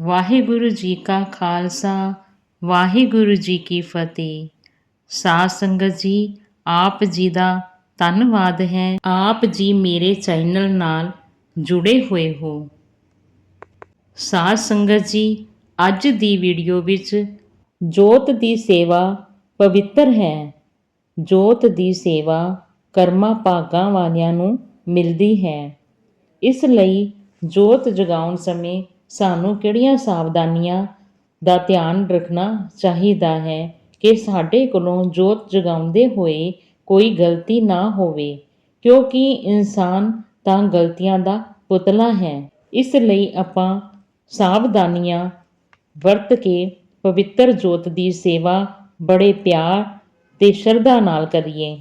ਵਾਹਿਗੁਰੂ ਜੀ ਕਾ ਖਾਲਸਾ, ਵਾਹਿਗੁਰੂ ਜੀ ਕੀ ਫਤਿਹ। ਸਾਧ ਸੰਗਤ ਜੀ, ਆਪ ਜੀ ਦਾ ਧੰਨਵਾਦ ਹੈ। ਆਪ ਜੀ ਮੇਰੇ ਚੈਨਲ ਨਾਲ ਜੁੜੇ ਹੋਏ ਹੋ। ਸਾਧ ਸੰਗਤ ਜੀ, ਅੱਜ ਦੀ ਵੀਡੀਓ ਵਿੱਚ ਜੋਤ ਦੀ ਸੇਵਾ ਪਵਿੱਤਰ ਹੈ। ਜੋਤ ਦੀ ਸੇਵਾ ਕਰਮਾਂ ਭਾਗਾਂ ਵਾਲਿਆਂ ਨੂੰ ਮਿਲਦੀ ਹੈ। ਇਸ ਲਈ ਜੋਤ ਜਗਾਉਣ ਸਮੇਂ ਸਾਨੂੰ ਕਿਹੜੀਆਂ ਸਾਵਧਾਨੀਆਂ ਦਾ ਧਿਆਨ ਰੱਖਣਾ ਚਾਹੀਦਾ ਹੈ ਕਿ ਸਾਡੇ ਕੋਲੋਂ ਜੋਤ ਜਗਾਉਂਦੇ ਹੋਏ ਕੋਈ ਗਲਤੀ ਨਾ ਹੋਵੇ, ਕਿਉਂਕਿ ਇਨਸਾਨ ਤਾਂ ਗਲਤੀਆਂ ਦਾ ਪੁਤਲਾ ਹੈ। ਇਸ ਲਈ ਆਪਾਂ ਸਾਵਧਾਨੀਆਂ ਵਰਤ ਕੇ ਪਵਿੱਤਰ ਜੋਤ ਦੀ ਸੇਵਾ ਬੜੇ ਪਿਆਰ ਤੇ ਸ਼ਰਧਾ ਨਾਲ ਕਰੀਏ।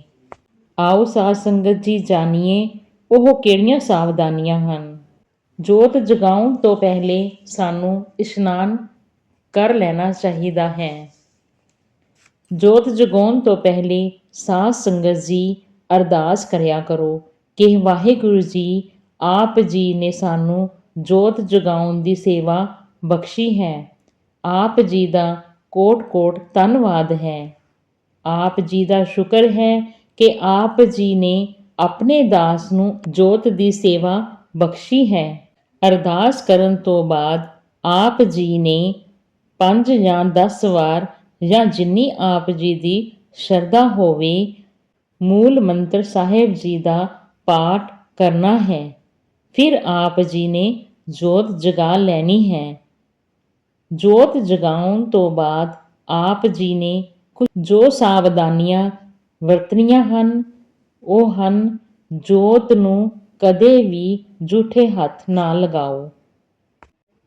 ਆਓ ਸਾਧ ਸੰਗਤ ਜੀ ਜਾਣੀਏ ਉਹ ਕਿਹੜੀਆਂ ਸਾਵਧਾਨੀਆਂ ਹਨ। ਜੋਤ ਜਗਾਉਣ ਤੋਂ ਪਹਿਲੇ ਸਾਨੂੰ ਇਸ਼ਨਾਨ ਕਰ ਲੈਣਾ ਚਾਹੀਦਾ ਹੈ। ਜੋਤ ਜਗਾਉਣ ਤੋਂ ਪਹਿਲੇ ਸਾਧ ਸੰਗਤ ਜੀ ਅਰਦਾਸ ਕਰਿਆ ਕਰੋ ਕਿ ਵਾਹਿਗੁਰੂ ਜੀ ਆਪ ਜੀ ਨੇ ਸਾਨੂੰ ਜੋਤ ਜਗਾਉਣ ਦੀ ਸੇਵਾ ਬਖਸ਼ੀ ਹੈ। ਆਪ ਜੀ ਦਾ ਕੋਟ-ਕੋਟ ਧੰਨਵਾਦ ਹੈ। ਆਪ ਜੀ ਦਾ ਸ਼ੁਕਰ ਹੈ ਕਿ ਆਪ ਜੀ ਨੇ ਆਪਣੇ ਦਾਸ ਨੂੰ ਜੋਤ ਦੀ ਸੇਵਾ ਬਖਸ਼ੀ ਹੈ। ਅਰਦਾਸ ਕਰਨ ਤੋਂ ਬਾਅਦ ਆਪ ਜੀ ਨੇ ਪੰਜ ਜਾਂ 10 ਵਾਰ ਜਾਂ ਜਿੰਨੀ ਆਪ ਜੀ ਦੀ ਸ਼ਰਧਾ ਹੋਵੇ, ਮੂਲ ਮੰਤਰ ਸਾਹਿਬ ਜੀ ਦਾ ਪਾਠ ਕਰਨਾ ਹੈ। ਫਿਰ ਆਪ ਜੀ ਨੇ ਜੋਤ ਜਗਾ ਲੈਣੀ ਹੈ। ਜੋਤ ਜਗਾਉਣ ਤੋਂ ਬਾਅਦ ਆਪ ਜੀ ਨੇ ਕੁਝ ਜੋ ਸਾਵਧਾਨੀਆਂ ਵਰਤਣੀਆਂ ਹਨ, ਉਹ ਹਨ ਜੋਤ ਨੂੰ ਕਦੇ ਵੀ ਝੂਠੇ ਹੱਥ ਨਾ ਲਗਾਓ।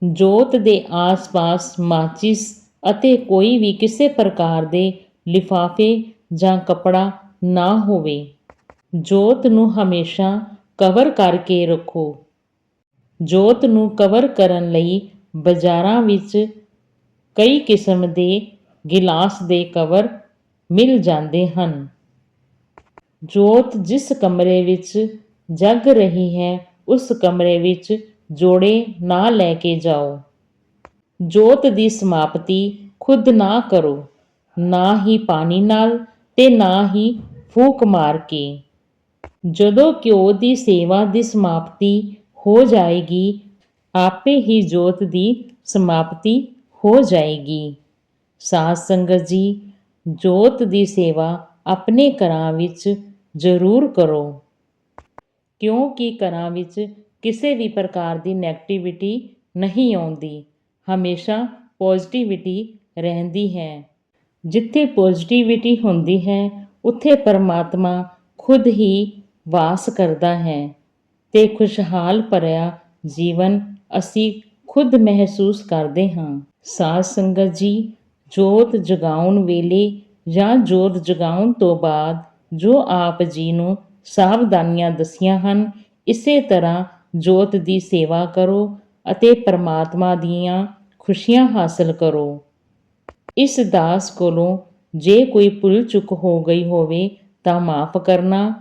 ਜੋਤ ਦੇ ਆਸ-ਪਾਸ ਮਾਚਿਸ ਅਤੇ ਕੋਈ ਵੀ ਕਿਸੇ ਪ੍ਰਕਾਰ ਦੇ ਲਿਫਾਫੇ ਜਾਂ ਕਪੜਾ ਨਾ ਹੋਵੇ। ਜੋਤ ਨੂੰ ਹਮੇਸ਼ਾ ਕਵਰ ਕਰਕੇ ਰੱਖੋ। ਜੋਤ ਨੂੰ ਕਵਰ ਕਰਨ ਲਈ ਬਾਜ਼ਾਰਾਂ ਵਿੱਚ ਕਈ ਕਿਸਮ ਦੇ ਗਿਲਾਸ ਦੇ ਕਵਰ ਮਿਲ ਜਾਂਦੇ ਹਨ। ਜੋਤ ਜਿਸ ਕਮਰੇ ਵਿੱਚ ਜਗ ਰਹੀ ਹੈ, ਉਸ ਕਮਰੇ ਵਿੱਚ ਜੋੜੇ ਨਾ ਲੈ ਕੇ ਜਾਓ। ਜੋਤ ਦੀ ਸਮਾਪਤੀ ਖੁਦ ਨਾ ਕਰੋ, ਨਾ ਹੀ ਪਾਣੀ ਨਾਲ ਤੇ ਨਾ ਹੀ ਫੂਕ ਮਾਰ ਕੇ। ਜਦੋਂ ਘਿਓ ਦੀ ਸੇਵਾ ਦੀ ਸਮਾਪਤੀ ਹੋ ਜਾਏਗੀ, ਆਪੇ ਹੀ ਜੋਤ ਦੀ ਸਮਾਪਤੀ ਹੋ ਜਾਏਗੀ। ਸਾਧ ਸੰਗਤ ਜੀ, ਜੋਤ ਦੀ ਸੇਵਾ ਆਪਣੇ ਘਰਾਂ ਵਿੱਚ ਜ਼ਰੂਰ ਕਰੋ। ਕਿਉਂਕਿ ਘਰਾਂ ਵਿੱਚ ਕਿਸੇ ਵੀ ਪ੍ਰਕਾਰ ਦੀ ਨੈਗੇਟਿਵਿਟੀ ਨਹੀਂ ਆਉਂਦੀ। ਹਮੇਸ਼ਾ ਪੋਜ਼ਿਟਿਵਿਟੀ ਰਹਿੰਦੀ ਹੈ। ਜਿੱਥੇ ਪੋਜ਼ਿਟਿਵਿਟੀ ਹੁੰਦੀ ਹੈ, ਉੱਥੇ ਪਰਮਾਤਮਾ ਖੁਦ ਹੀ ਵਾਸ ਕਰਦਾ ਹੈ ਤੇ ਖੁਸ਼ਹਾਲ ਭਰਿਆ ਜੀਵਨ ਅਸੀਂ ਖੁਦ ਮਹਿਸੂਸ ਕਰਦੇ ਹਾਂ। ਸਾਧ ਸੰਗਤ ਜੀ, ਜੋਤ ਜਗਾਉਣ ਵੇਲੇ ਜਾਂ ਜੋਤ ਜਗਾਉਣ ਤੋਂ ਬਾਅਦ ਜੋ ਆਪ ਜੀ ਨੂੰ ਸਾਵਧਾਨੀਆਂ ਦੱਸੀਆਂ ਹਨ। ਇਸੇ ਤਰ੍ਹਾਂ ਜੋਤ ਦੀ ਸੇਵਾ ਕਰੋ ਅਤੇ ਪਰਮਾਤਮਾ ਦੀਆਂ ਖੁਸ਼ੀਆਂ ਹਾਸਲ ਕਰੋ। ਇਸ ਦਾਸ ਕੋਲੋਂ ਜੇ ਕੋਈ ਭੁੱਲ ਚੁੱਕ ਹੋ ਗਈ ਹੋਵੇ ਤਾਂ ਮਾਫ ਕਰਨਾ।